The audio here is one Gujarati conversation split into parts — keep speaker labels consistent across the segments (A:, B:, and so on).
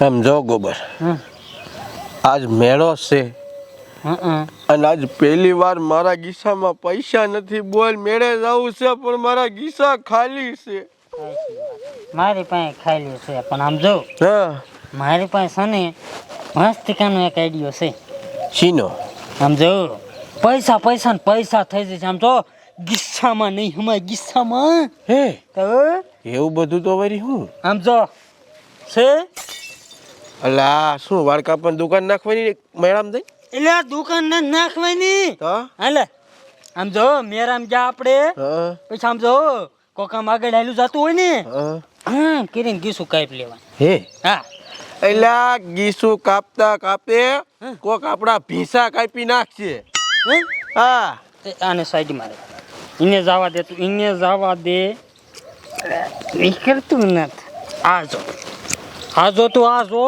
A: એમ જો ગોબર. આજ મેળો છે. અને આજ પહેલી વાર મારા ગીસામાં પૈસા નથી બોલ મેળે જવું છે પણ મારા ગીસા ખાલી છે.
B: મારી પાસે ખાલી છે પણ આમ જો. મારી પાસે છે ને મસ્તિકાનો એક આઈડિયો છે.
A: શીનો?
B: આમ જો. પૈસા પૈસા ને પૈસા થઈ જશે આમ જો ગિસ્સામાં નહીં હમાય ગિસ્સામાં.
A: હે?
B: તો?
A: એવું બધું તો વરી હું?
B: આમ જો. છે?
A: આ શું વાળ કાપવાની દુકાન નાખવાની મેળામ થઈ
B: એટલે દુકાન નાખવાની?
A: તો?
B: હાલે. આમ જો મેરામ જા આપણે પછી આમ જો કોકામ આગળ હાલું જતું હોય ને.
A: હા.
B: હા ગીસુ ગીસું કાપી લેવાનું.
A: હે?
B: હા.
A: એટલે ગીસુ કાપતા કાપે કોક આપણા ભીસા કાપી નાખશે.
B: હા? આને સાઈડ મારે ઇને જવા દે તું ઇને જવા દે. નીકળતું નથી. આ જો. આ જો તું આ જો.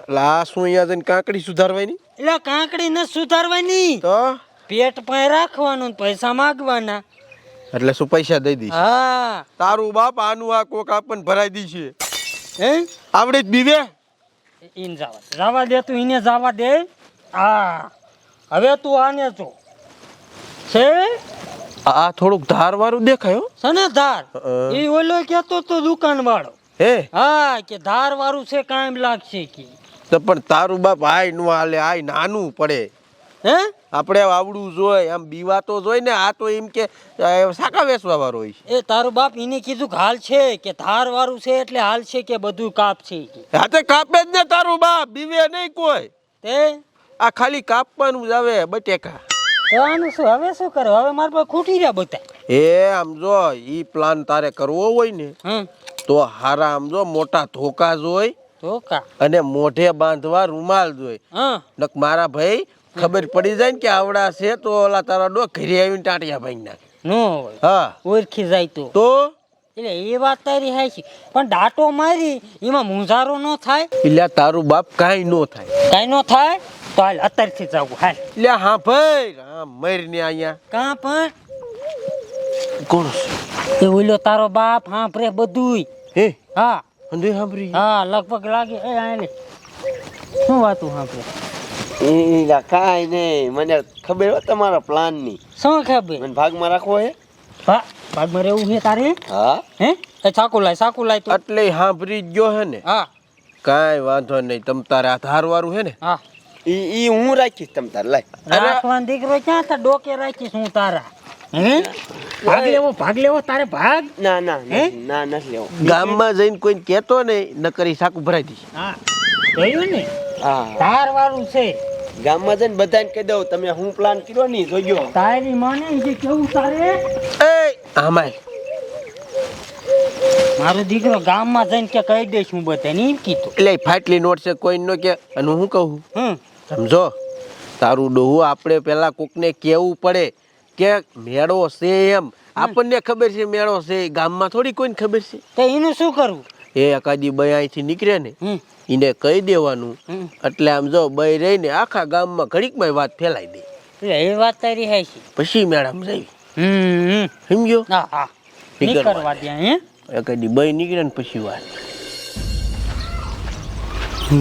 A: એટલે શું અહીંયા જઈને કાંકડી સુધારવાની?
B: એટલે કાંકડી ને સુધારવાની.
A: તો?
B: પેટ પાસે રાખવાનું પૈસા માગવાના.
A: એટલે શું પૈસા દઈ દઈશ?
B: હા.
A: તારું બાપ આનું આ કોક આપણને ભરાઈ દઈશે.
B: હે?
A: આવડે જ બીવે.
B: ઈન જવા દે. જવા દે તું એને જવા દે. હા. હવે તું આને જો. છે?
A: આ થોડુંક ધાર વાળું દેખાયો
B: સને
A: ધાર?
B: એ ઓલો કેતો તો દુકાન વાળો
A: હે?
B: હા કે ધાર વાળું છે કાયમ લાગશે કે.
A: તો પણ તારું બાપ આયનું હાલે આય નાનું પડે.
B: હે?
A: આપણે આવડું જોઈએ આમ બીવા તો જોઈ ને આ તો એમ કે સાકા વેસવા વેચવા વાળો હોય
B: એ તારું બાપ એને કીધું કે હાલ છે કે ધાર વાળું છે એટલે હાલ છે કે બધું કાપ છે હા
A: તે કાપે જ ને તારું બાપ બીવે નહીં કોઈ.
B: તે?
A: આ ખાલી કાપવાનું જ આવે બટેકા.
B: કરવાનું શું હવે શું કરે? હવે મારા પાસે ખૂટી રહ્યા બધા.
A: એ આમ જો ઈ પ્લાન તારે કરવો હોય ને
B: હમ.
A: તો હારા સમજો મોટા ધોકા જોઈ અને મોઢે બાંધવા રૂમાલ જોઈ.
B: હા.
A: નક મારા ભાઈ ખબર પડી જાય ને કે આવડા છે તો ઓલા તારા ડો ઘરે આવીને ટાટિયા ભાઈ નાખે.
B: નો
A: હા.
B: ઓળખી જાય તો.
A: તો?
B: એટલે એ વાત તારી હે છે પણ દાંટો મારી એમાં મુંઝારો ન થાય?
A: એટલે તારું બાપ કાંઈ નો થાય.
B: કાંઈ નો થાય? તો હાલ અત્યારથી જવું હાલ.
A: એટલે હા ભાઈ હા મરને અહીંયા
B: કાં પણ?
A: કોણ
B: એ ઓલો તારો બાપ હાંભરે બધુંય.
A: હે?
B: હા.
A: અંધે હાંભરી?
B: હા લગભગ લાગે. એ આને. શું વાતું હાંભરે?
C: એલા કાંઈ નહીં મને ખબર હોય તમારા પ્લાનની.
B: શું ખબર?
C: મને ભાગમાં રાખવો હે?
B: હા ભાગમાં રહેવું છે તારે?
C: હા.
B: હે? એ ચાકુ લાય ચાકુ લાય તું.
A: એટલે હાંભરી ગયો હે ને?
B: હા.
A: કાંઈ વાંધો નહીં તમ તારે આ ધાર વાળું હે ને?
B: હા.
C: ઈ ઈ હું રાખીશ તમ તાર? લાય.
B: રાખવાનો દીકરો ક્યાં તા ડોકે રાખીશ હું તારા. હે? ભાગ લેવો ભાગ લેવો તારે ભાગ?
C: ના ના? ના નથી લેવો.
A: ગામમાં જઈને કોઈને કહેતો નહીં ન કરી સાકું ભરાઈ દઈશ.
B: હા જોયું ને?
C: હા.
B: તાર વાળું છે.
C: ગામમાં જઈને બધાને કહી દઉં તમે હું પ્લાન કર્યો નહીં જોજો.
B: તારી માને જે કેવું તારે?
A: એ આમાય
B: મારો દીકરો ગામમાં જઈને કે કહી દઈશ હું બધાને એમ કીધું.
A: એટલે ફાટલી નોટ છે કોઈ નો કે અને હું કહું?
B: હમ.
A: સમજો? તારું ડોહું આપણે પેલા કોકને કેવું પડે કે મેળો છે એમ. આપણને ખબર છે મેળો છે ગામમાં થોડી કોઈને ખબર છે?
B: તો એનું શું કરવું?
A: એ એકાદી બઈ અહીંથી નીકળે ને એને કહી દેવાનું. એટલે આમ જો બઈ રહીને આખા ગામમાં ઘડીકમાં વાત ફેલાઈ દે.
B: એટલે એ વાત તારી હે છે.
A: પછી મેળામાં જઈ. સમજ્યો?
B: હા હા.
A: નીકળવા
B: દે. હે?
A: એકાદી બઈ નીકળે ને પછી વાત.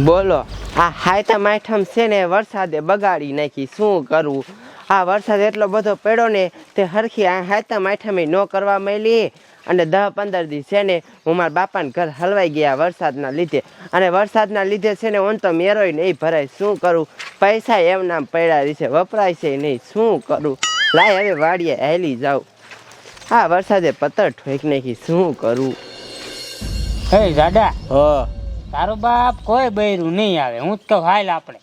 D: બોલો આ હાયતા માઠમ છે ને વરસાદે બગાડી નાખી. શું કરવું આ વરસાદ એટલો બધો પડ્યો ને તે હરખી આ હાયતા માઠમે ન કરવા માંડી. અને દસ પંદર દિવસ છે ને હું મારા બાપાને ઘર હલવાઈ ગયા વરસાદના લીધે. અને વરસાદના લીધે છે ને ઓન તો મેરોય નહીં ભરાય. શું કરું? પૈસા એમ નામ પડ્યા છે વપરાય છે નહીં. શું કરું? લાય હવે વાડીએ હેલી જાઉં. હા વરસાદે પત્તર ઠોક નાખી શું કરું?
B: હે દાદા
A: હ.
B: તારો બાપ કોઈ બૈરું નહીં આવે. હું જ કહું હાલ આપણે.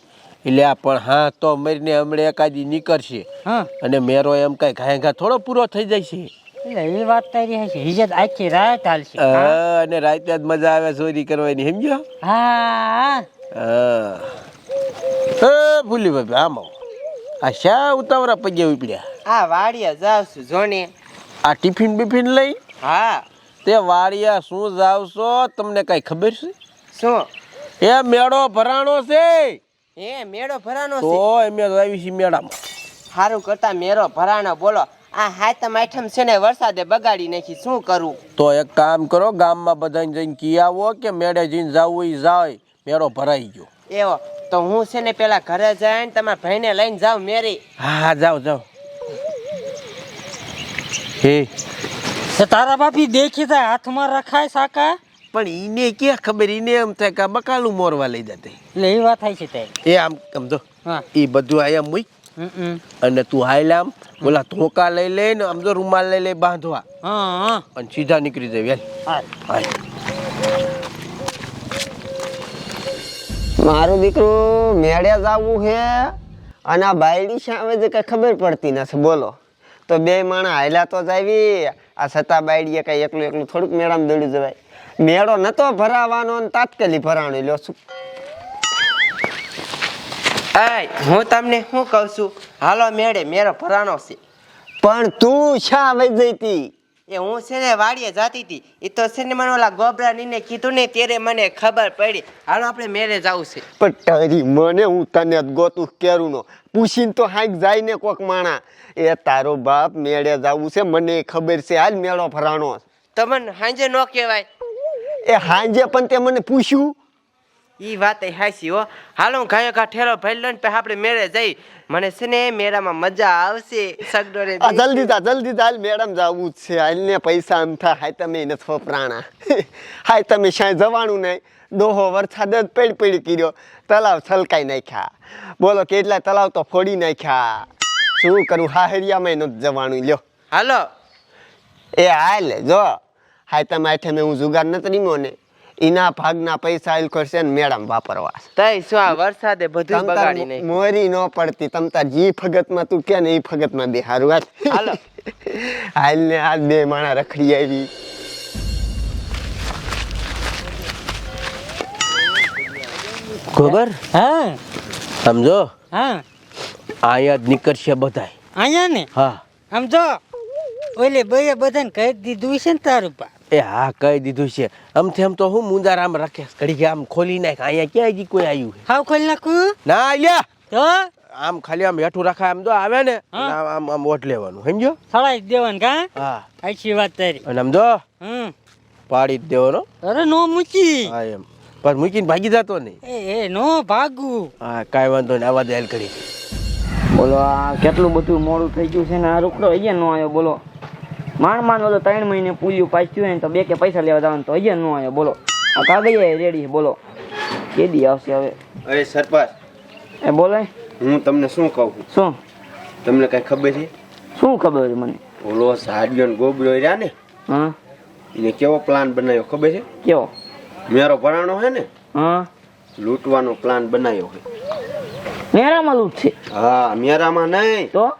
A: એટલે આ પણ હા તો મરીને હમણાં એકાદી નીકળશે.
B: હા.
A: અને મેરો એમ કઈ ઘાય ઘા થોડો પૂરો થઈ જાય છે.
B: એ વાત તારી છે હિજત આખી રાત હાલશે. હા
A: હા, અને રાતે જ મજા આવે ચોરી કરવાની સમજ્યો?
B: હા.
A: હા એ ભૂલી ભાઈ આમ આ શા ઉતાવળા પગે ઉપડ્યા?
D: આ વાડિયા છું જોને.
A: આ ટિફિન બિફિન લઈ?
D: હા.
A: તે વાડિયા શું જાવશો તમને કઈ ખબર છે?
D: શું?
A: એ મેળો ભરાણો છે.
D: એ મેળો ભરાનો
A: તો
D: છે
A: તો આવી છીએ મેળામાં.
D: સારું કરતા મેળો ભરાનો બોલો. આ હાથમ આઠમ છે ને વરસાદે બગાડી નાખી શું કરું?
A: તો એક કામ કરો ગામમાં બધાને જઈને કી આવો કે મેળે જઈને જાવું ઈ જાય મેળો ભરાઈ ગયો.
D: એવો તો હું છે ને પેલા ઘરે જઈને તમારા ભાઈને લઈને જાઉં મેરી.
A: હા હા જાઓ જાઓ. હે.
B: તારા બાપી દેખી થાય હાથમાં રખાય સાકા?
A: પણ ઈને ક્યાં ખબર? ઈને એમ થાય કે બકાલું મોરવા લઈ જતે.
B: એટલે એ વાત થાય છે તે.
A: એ આમ સમજો એ બધું આયા મૂક
B: હમ
A: અને તું હાયલા આમ બોલા ધોકા લઈ લઈને આમ તો રૂમાલ લઈ લઈ બાંધવા.
B: હા હા.
A: અને સીધા નીકળી જાય
B: હા
A: હાલ.
C: મારું દીકરું મેળે જવું છે અને આ બાયડી સામે જે કઈ ખબર પડતી નથી બોલો. તો બે માણા હાલ્યા તો જ આવી આ સતા બાયડીએ કઈ એકલું એકલું થોડુંક મેળામાં દોડી જવાય. મેળો નતો ભરાવાનો ને તાત્કાલિક ભરાણી લ્યો છું.
D: આય હું તમને શું કહું છું? હાલો મેળે મેળો ભરાણો છે.
C: પણ તું શા વઈ જઈતી
D: એ હું છે ને વાડીએ જાતી હતી એ તો છે ને મને ઓલા ગોબરા નીને કીધું ને ત્યારે મને ખબર પડી. હાલો આપણે મેરે જવું છે.
C: પણ તારી મને હું તને ગોતું કેરું નો પૂછીને તો હાઈક જાય ને કોક માણા. એ તારો બાપ મેળે જવું છે મને ખબર છે હાલ મેળો ભરાણો
D: તમને હાંજે સાંજે ન કહેવાય.
C: એ હાંજે પણ તે મને પૂછ્યું.
D: ઈ વાત એ હાચી હો. હાલો હું ગાયો ઘા ઠેલો ભાઈ લઈને પછી આપણે મેળે જઈ. મને છે ને મેળામાં મજા આવશે સગડોરે
C: આ જલ્દી જા જલ્દી જા મેળામાં જવું જ છે. હાલને પૈસા આમ થા હાય તમે એને વપરાણા હાય તમે શાય જવાનું નહીં. ડોહો વરસાદ જ પેડ પેડ કર્યો. તલાવ છલકાઈ નાખ્યા. બોલો કેટલા તલાવ તો ફોડી નાખ્યા. શું કરું હાહરિયામાં નથી જવાનું. લ્યો.
D: હાલો.
C: એ હાલ જો. હાય તમે મેં હું જુગાર નથી રીમો ને એના ભાગના પૈસા હાલ કરશે ને મેડમ વાપરવા
D: તઈ શું આ વરસાદે બધું બગાડી નાખ્યું?
C: મોરી ન પડતી તમ તાર જી ફગતમાં તું કે ને એ ફગતમાં બે હારું હાલ.
D: હાલો.
C: હાલ ને આ બે માણા રખડી આવી.
A: ખબર?
B: હા.
A: સમજો?
B: હા.
A: અહીંયા જ નીકળશે બધાય.
B: અહીંયા ને?
A: હા.
B: આમ જો ઓલે ભાઈએ બધાને કહી દીધું છે ને તારું પા.
A: એ હા કહી દીધું છે. આમથી આમ તો હું મુંદાર આમ રાખે ઘડી આમ ખોલી નાખ. અહીંયા ક્યાં હજી કોઈ આવ્યું છે?
B: હાવ ખોલી નાખું?
A: ના અહીંયા
B: તો?
A: આમ ખાલી આમ હેઠું રાખાય આમ તો આવે ને આમ આમ ઓટ લેવાનું. સમજો
B: સળાઈ દેવાનું કા?
A: હા.
B: આછી વાત તારી.
A: અને આમ જો
B: હમ.
A: પાડી જ દેવાનો.
B: અરે નો મૂકી.
A: હા એમ. પણ મૂકીને ભાગી જતો નહીં.
B: એ એ નો ભાગું.
A: હા કાંઈ વાંધો નહીં. આવા દેલ કરી
E: બોલો આ કેટલું બધું મોડું થઈ ગયું છે ને? આ રૂકડો અહીંયા નો આવ્યો બોલો. માંડ માંડ બધો ત્રણ મહિને પૂલ્યું પાછું હોય ને તો બે કે પૈસા લેવા જવાનું તો અહીંયા નો આવ્યો બોલો. આ કાગળિયા રેડી છે બોલો. કેદી આવશે હવે?
C: અરે સરપંચ
E: એ બોલે?
C: હું તમને શું કહું છું?
E: શું?
C: તમને કઈ ખબર છે?
E: શું ખબર છે મને?
C: ઓલો સાડિયો ને ગોબરો રહ્યા ને
E: હા.
C: એને કેવો પ્લાન બનાવ્યો ખબર છે?
E: કેવો?
C: મેરો ભરાણો છે ને
E: હા.
C: લૂંટવાનો પ્લાન બનાવ્યો છે
E: મેરામાં લૂંટ છે
C: હા મેરામાં નહીં.
E: તો?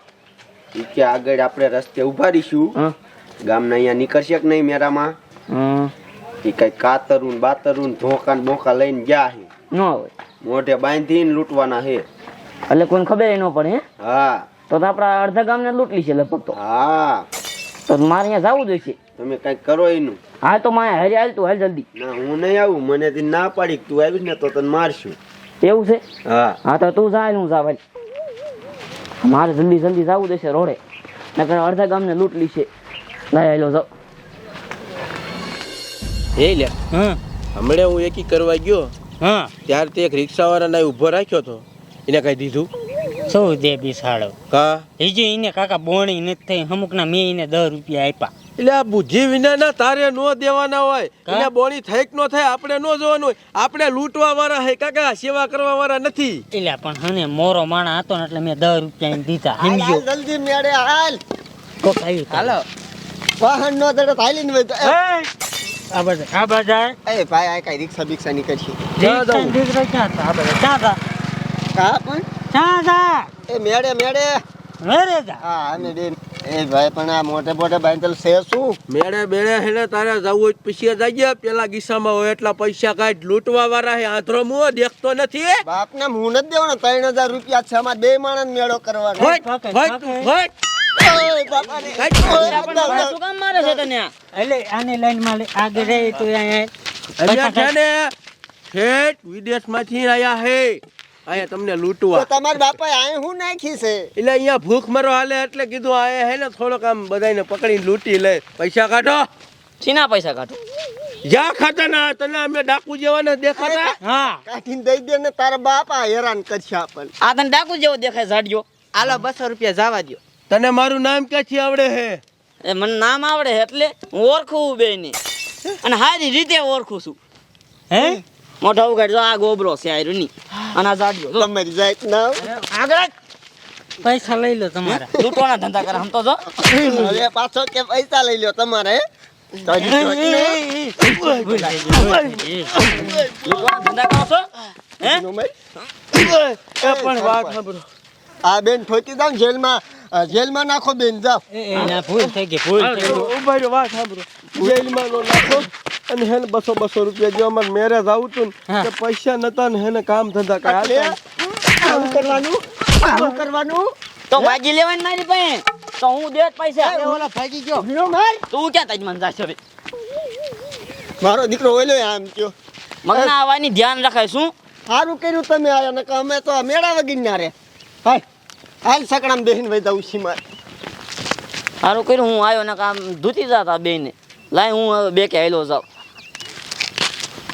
C: ઈ કે આગળ આપણે રસ્તે ઊભા રહીશું. ગામના અહીંયા નીકળશે કે નહીં મેરામાં ઈ કઈ કાતરું ને બાતરું ને ધોકા ને બોકા લઈને ગયા છે.
E: ન હોય.
C: મોઢે બાંધીને લૂંટવાના છે.
E: એટલે કોઈને ખબર ન પડે હે?
C: હા.
E: તો તો આપણા અડધા ગામને લૂંટલી છે લગભગ તો.
C: હા.
E: તો મારે અહીંયા જવું જોઈશે
C: તમે કંઈક કરો એનું.
E: હા તો મારે હારી હાલ તું હાલ જલ્દી.
C: ના હું નહીં આવું. મને ના પાડી તું આવીશ ને તો તને મારશું.
E: એવું છે?
C: હા.
E: હા તો તું જાય હું જા ભાઈ. મારે જલ્દી જલ્દી જવું દેશે રોડે. નકર અડધા ગામને લૂંટલી છે લાય હાલો જાઓ
A: હે લે.
B: હા
A: હમણાં હું એકી કરવા ગયો
B: હા.
A: ત્યારે તે એક રિક્ષાવાળાને ઊભો રાખ્યો તો. એને કઈ દીધું?
B: શું દે બિસાડો?
A: કા?
B: હજી એને કાકા બોણી નથી થઈ. અમુકના મેં એને દસ રૂપિયા આપ્યા.
A: એટલે આ બુદ્ધિ વિનાના તારે નો દેવાના હોય. એટલે બોણી થઈક નો થાય આપણે નો જોવાનું હોય. આપણે લૂંટવા વાળા હે કાકા સેવા કરવા વાળા નથી.
B: એટલે પણ હને મોરો માણા હતો ને એટલે મેં દસ રૂપિયા દીધા. સમજો.
C: જલ્દી મેળે હાલ.
B: કો આવ્યું
D: હાલો.
C: વાહન નો દડો હાલીને ને તો એ,
B: આ બધા આ બધા?
C: એ ભાઈ આ કઈ રિક્ષા બિક્ષા નીકળશે.
B: દીકરા ને દીકરો ક્યાં હતા? આ બધા ક્યાં હતા?
C: કા પણ?
B: ક્યાં હતા?
C: એ મેળે મેળે.
B: મેળે જા.
C: હા અને બે એ ભાઈ પણ આ મોટે મોટે બાંધેલ છે શું?
A: મેળે બેળે હેને તારે જવું હોય પછી જઈએ. પેલા ગીસામાં હોય એટલા પૈસા કાઢ લૂંટવા વાળા હે આંધળો મુઓ દેખતો નથી
C: બાપ ને હું નથી દેવાનો ત્રણ હજાર રૂપિયા છે. અમારે બે માણસ મેળો કરવાનો.
A: હટ,
B: પકડ,
A: હટ,
B: પકડ.
A: હટ.
C: ઓય બાપા ને. ઓય,
E: શું કામ મારે છે તને? આ?
B: એટલે આની લાઈનમાં આગળ રહી તો અહીંયા.
A: અહીંયા છે ને ઠેઠ વિદેશમાંથી આયા હે. અહીંયા તમને લૂંટવા.
C: તમારા બાપાએ આ હું નાખી છે?
A: એટલે અહીંયા ભૂખ મરો હાલે એટલે કીધું આ હે ને થોડોક આમ બધાને પકડીને લૂંટી લે. પૈસા કાઢો.
E: સીના પૈસા કાઢો.
A: જા ખાતા ના તને અમે ડાકુ જેવાના દેખાતા?
B: હા.
C: કાઢીને દઈ દે ને તારા બાપા હેરાન કરશે આપણને.
E: આ તને ડાકુ જેવો દેખાય ઝાડ્યો
D: આલો બસો રૂપિયા જવા દ્યો.
A: તને મારું નામ ક્યાંથી આવડે હે?
E: એ મને નામ આવડે છે એટલે હું ઓળખું બે ને અને સારી રીતે ઓળખું છું.
B: હે?
E: મોઢા ઉગાડ જો આ ગોબરો છે આ ની. અને આ ઝાડ્યો જો.
C: તમારી જાત ના
E: આગળ.
B: પૈસા લઈ લો તમારા
E: લૂંટવાના ધંધા કરે તો જો
C: હવે પાછો કે પૈસા લઈ લો તમારે હે? તો હજી તો હજી
E: લૂંટવાના ધંધા કરો છો હે
C: નો ભાઈ.
A: એ પણ વાત સાંભળો
C: આ બેન ઠોકી જાવ જેલમાં જેલમાં નાખો બેન
B: ના ભૂલ થઈ ગઈ ભૂલ થઈ ગઈ
A: ઊભા વાત સાંભળો જેલમાં નાખો અને હેને બસો બસો રૂપિયા જો અમારે મેરેજ આવતું ને તે પૈસા નતા ને હેને કામ ધંધા
C: કાય
A: કામ
C: આવું કરવાનું આવું કરવાનું.
E: તો ભાજી લેવાની મારી પાસે. તો હું દેત પૈસા.
C: ઓલા ભાગી ગયો. નો માર.
E: તું ક્યાં તજ મન જાશે
C: મારો દીકરો ઓલો આમ કયો.
E: મગના આવવાની ધ્યાન રખાય શું?
C: સારું કર્યું તમે આયા ને અમે તો મેળા વગી ના રે. હાય હાલ સકડામ બેહીન વઈ જાઉં છી માર.
E: સારું કર્યું હું આવ્યો ને કામ ધૂતી જતા બે ને લાય હું હવે બે કે આવેલો જાઉં.